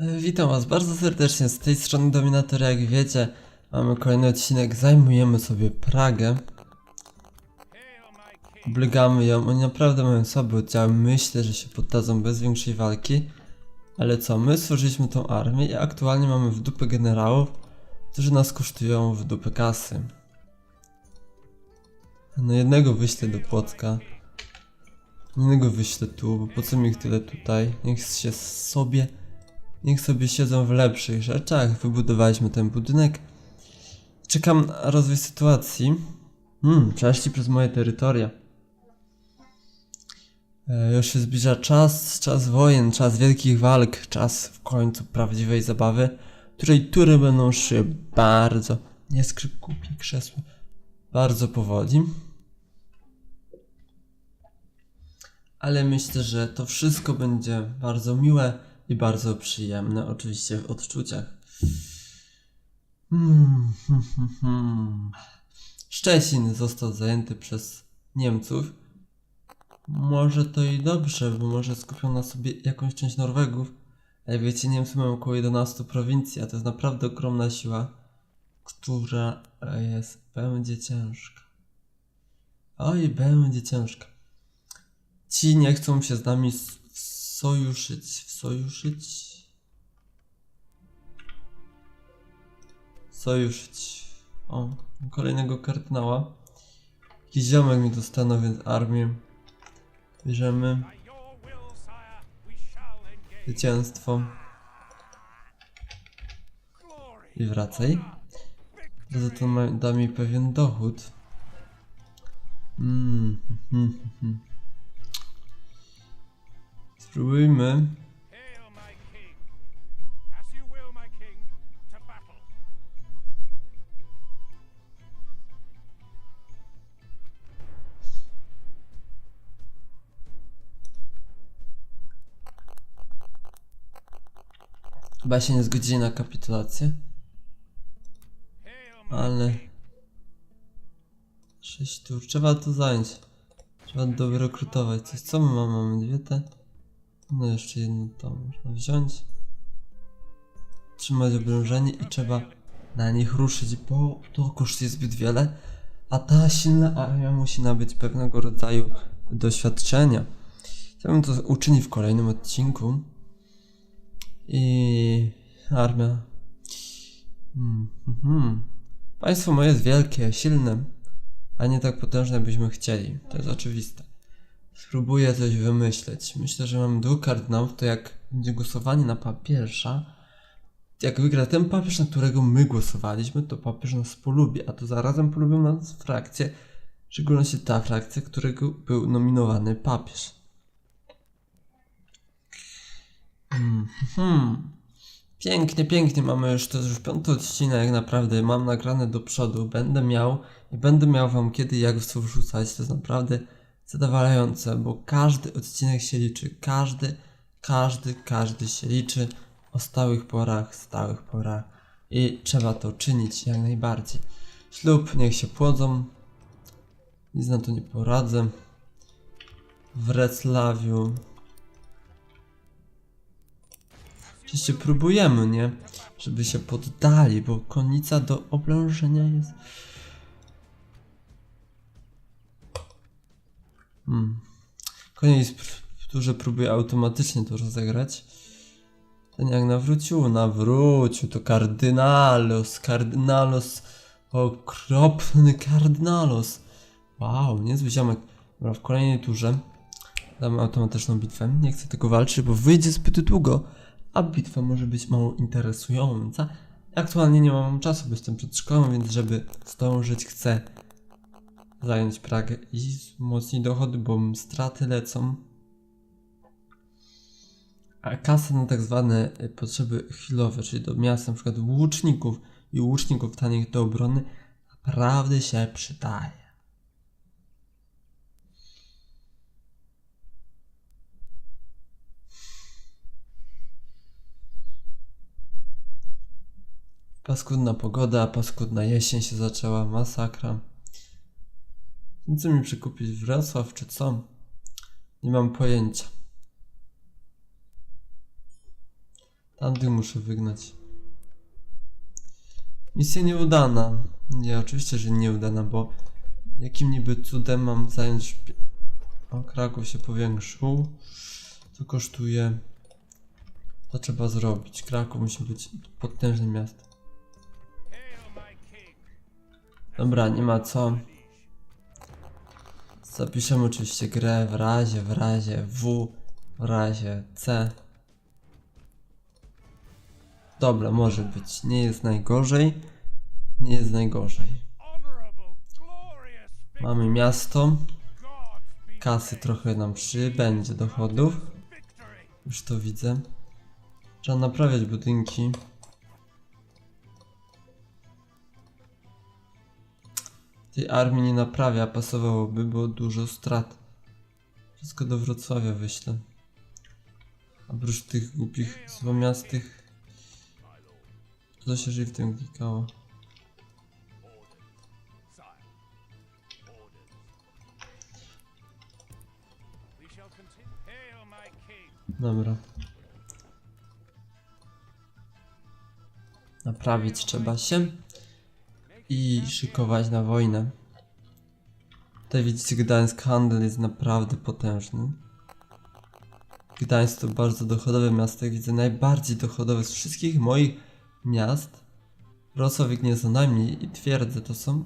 Witam Was bardzo serdecznie, z tej strony Dominator, jak wiecie, mamy kolejny odcinek, zajmujemy sobie Pragę. Oblegamy ją, oni naprawdę mają słabe oddziały, myślę, że się poddadzą bez większej walki. Ale co, my stworzyliśmy tą armię i aktualnie mamy w dupę generałów, którzy nas kosztują w dupę kasy. No jednego wyślę do Płocka, innego wyślę tu, bo po co mi ich tyle tutaj, niech się sobie Niech sobie siedzą w lepszych rzeczach. Wybudowaliśmy ten budynek. Czekam na rozwój sytuacji. Hmm, przeszli przez moje terytoria. E, już się zbliża czas, czas wojen, czas wielkich walk, czas w końcu prawdziwej zabawy, której tury będą szły bardzo, nie skrzyp kupi krzesło, bardzo powoli. Ale myślę, że to wszystko będzie bardzo miłe i bardzo przyjemne, oczywiście w odczuciach. Hmm, hmm, hmm, hmm. Szczecin został zajęty przez Niemców. Może to i dobrze, bo może skupią na sobie jakąś część Norwegów. Ale wiecie, Niemcy mają około 11 prowincji, a to jest naprawdę ogromna siła, która jest, będzie ciężka. Oj, będzie ciężka. Ci nie chcą się z nami sojuszyć, sojuszyć. Sojuszyć. O, kolejnego kardynała. Jakiś ziomek mi dostaną, więc armię bierzemy. Zwycięstwo. I wracaj. Za to ma, da mi pewien dochód. Mm, hmm, hmm, hmm. Battle! Chyba się nie zgodzili na kapitulację, ale... 6 tur. Trzeba to zająć. Trzeba dorekrutować coś. Co my mamy? Mamy dwie te. No jeszcze jedno to można wziąć. Trzymać obrężenie i trzeba na nich ruszyć, bo to kosztuje zbyt wiele. A ta silna armia musi nabyć pewnego rodzaju doświadczenia. Chciałbym to uczynić w kolejnym odcinku. I armia. Hmm. Państwo moje jest wielkie, silne, a nie tak potężne, jakbyśmy chcieli. To jest oczywiste. Spróbuję coś wymyśleć. Myślę, że mam dwóch kardynałów, to jak będzie głosowanie na papieża, jak wygra ten papież, na którego my głosowaliśmy, to papież nas polubi, a to zarazem polubią nas frakcje, w szczególności ta frakcja, którego był nominowany papież. Hmm, hmm. Pięknie, pięknie, mamy już to już piąty odcinek, naprawdę mam nagrane do przodu, będę miał i będę miał wam kiedy jak w co wrzucać, to jest naprawdę zadowalające, bo każdy odcinek się liczy, każdy, każdy, każdy się liczy o stałych porach, stałych porach i trzeba to czynić jak najbardziej. Ślub, niech się płodzą, nic na to nie poradzę. W Wrocławiu Oczywiście próbujemy, nie? Żeby się poddali, bo konica do oblężenia jest. Hmm. Koniec duże próbuje automatycznie to rozegrać. Ten jak nawrócił, nawrócił, to kardynalos, kardynalos, okropny kardynalos. Wow, niezły ziomek. Dobra, w kolejnej turze damy automatyczną bitwę. Nie chcę tego walczyć, bo wyjdzie zbyt długo a bitwa może być mało interesująca. Aktualnie nie mam czasu, bo jestem przed szkołą, więc żeby zdążyć chcę zająć Pragę i wzmocnić dochody, bo straty lecą. A kasa na tak zwane y, potrzeby chwilowe, czyli do miasta na przykład łuczników i łuczników tanich do obrony naprawdę się przydaje. Paskudna pogoda, paskudna jesień się zaczęła, masakra. Co mi przekupić? Wrocław czy co? Nie mam pojęcia. Ta Tamtych muszę wygnać. Misja nieudana. Nie, oczywiście, że nieudana, bo jakim niby cudem mam zająć... O, Kraków się powiększył. To kosztuje... To trzeba zrobić. Kraków musi być potężnym miastem. Dobra, nie ma co. Zapiszemy oczywiście grę w razie, w razie W, w razie C. Dobra, może być. Nie jest najgorzej. Nie jest najgorzej. Mamy miasto. Kasy trochę nam przybędzie dochodów. Już to widzę. Trzeba naprawiać budynki. Tej armii nie naprawia, pasowałoby, bo dużo strat. Wszystko do Wrocławia wyślę. Oprócz tych głupich, złomiastych... Co się żyje w tym klikało? Dobra. Naprawić trzeba się i szykować na wojnę. Tutaj widzicie, Gdańsk handel jest naprawdę potężny. Gdańsk to bardzo dochodowe miasto, jak widzę, najbardziej dochodowe z wszystkich moich miast. Wrocławik nie co najmniej i twierdzę to są.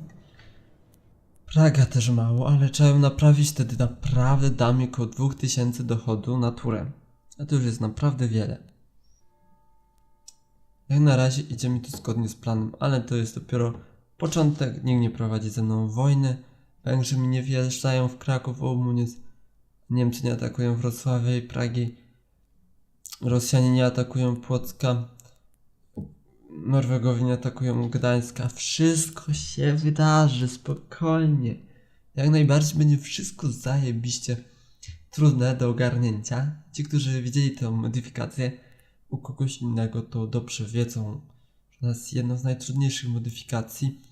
Praga też mało, ale trzeba ją naprawić, wtedy naprawdę da około 2000 dochodu na turę. A to już jest naprawdę wiele. Jak na razie idzie mi to zgodnie z planem, ale to jest dopiero początek. Nikt nie prowadzi ze mną wojny. Węgrzy mi nie wjeżdżają w Kraków, Ołmuniec. Niemcy nie atakują Wrocławia i Pragi. Rosjanie nie atakują Płocka. Norwegowie nie atakują Gdańska. Wszystko się wydarzy, spokojnie. Jak najbardziej będzie wszystko zajebiście trudne do ogarnięcia. Ci, którzy widzieli tę modyfikację u kogoś innego, to dobrze wiedzą, że to jest jedna z najtrudniejszych modyfikacji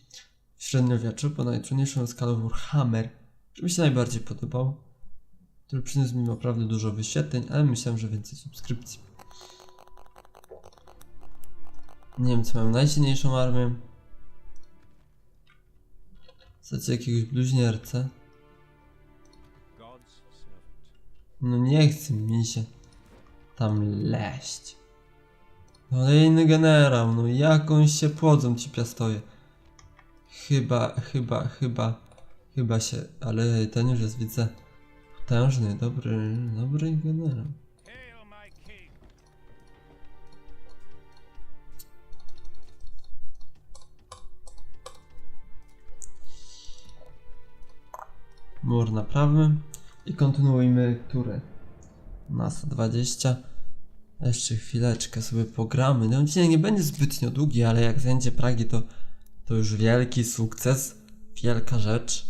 średniowieczu, bo najtrudniejszą of Warhammer, który mi się najbardziej podobał, który przyniósł mi naprawdę dużo wyświetleń, ale myślałem, że więcej subskrypcji. Niemcy mają najsilniejszą armię. Chcecie jakiegoś bluźniercę? God's servant. No nie chce mi się tam leść. Kolejny generał, no jakąś się płodzą ci piastoje. Chyba, chyba, chyba, chyba się, ale ten już jest widzę potężny, dobry, dobry generał. Mur naprawmy i kontynuujmy turę. Na 120. Jeszcze chwileczkę sobie pogramy. No odcinek nie będzie zbytnio długi, ale jak zajęcie Pragi to, to już wielki sukces. Wielka rzecz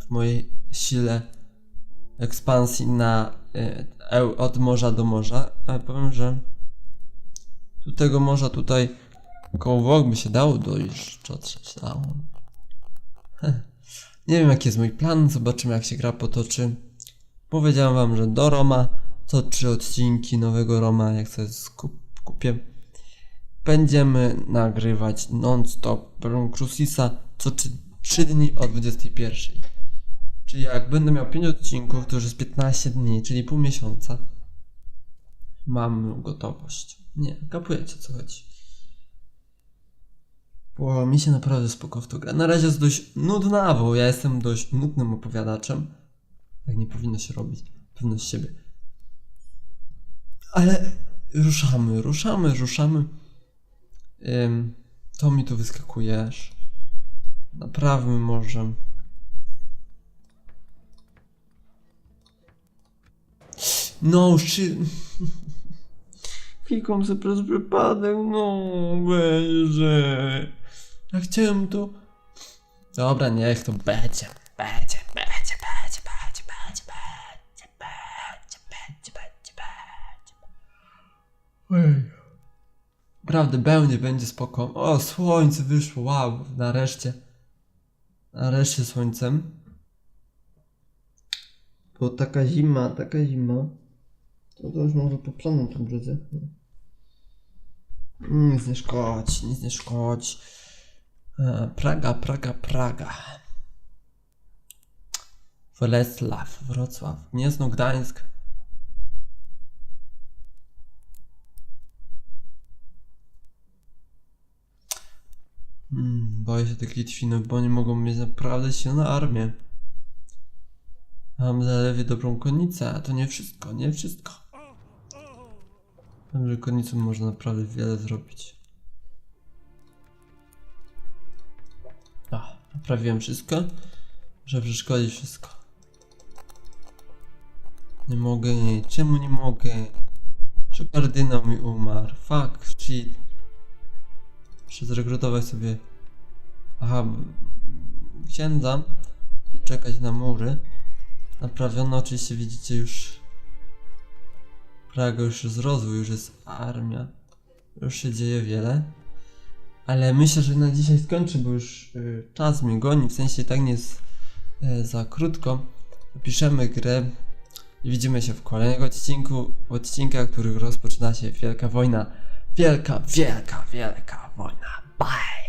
w mojej sile ekspansji na y, eu- od morza do morza. Ale powiem, że do tego morza tutaj koło Włoch by się dało dojść. Czotrzeć dało. Nie wiem jaki jest mój plan, zobaczymy jak się gra potoczy. Powiedziałem wam, że do Roma co trzy odcinki nowego Roma, jak sobie skup, kupię. Będziemy nagrywać non-stop Crucisa co 3 dni o 21. Czyli jak będę miał 5 odcinków, to już jest 15 dni, czyli pół miesiąca. Mam gotowość. Nie, kapujecie co chodzi. Bo mi się naprawdę spoko w to gra. Na razie jest dość nudna, bo ja jestem dość nudnym opowiadaczem. Tak nie powinno się robić. Pewność siebie. Ale ruszamy, ruszamy, ruszamy. Ym, to mi tu wyskakujesz. Naprawmy może. No, szy... Klikam sobie przez przypadek, no, będzie. Ja chciałem to... Dobra, niech to będzie. Będzie, będzie, będzie, będzie, będzie, będzie, będzie, będzie, będzie, będzie. Prawda, będzie, będzie spoko. O, słońce wyszło, wow, nareszcie. Nareszcie słońcem. Bo taka zima, taka zima. To, to już może poplaną tą brzedzę. Nic nie szkodzi, nic nie szkodzi. E, Praga, Praga, Praga. Wrocław, Wrocław, Gniezno, Gdańsk. Hmm, boję się tych Litwinów, bo oni mogą mieć naprawdę silną armię. Mam zaledwie dobrą konnicę, a to nie wszystko, nie wszystko. Wiem, że konnicą można naprawdę wiele zrobić. A, naprawiłem wszystko. Muszę przeszkodzić wszystko. Nie mogę, czemu nie mogę? Że kardynał mi umarł. Fuck, shit. Muszę zrekrutować sobie... Aha, księdza czekać na mury. Naprawiono, oczywiście widzicie już Praga już jest rozwój, już jest armia. Już się dzieje wiele. Ale myślę, że na dzisiaj skończę, bo już y, czas mnie goni, w sensie tak nie jest y, za krótko. Piszemy grę i widzimy się w kolejnym odcinku, odcinka, który rozpoczyna się Wielka Wojna. Wielka, wielka, wielka wojna. Bye!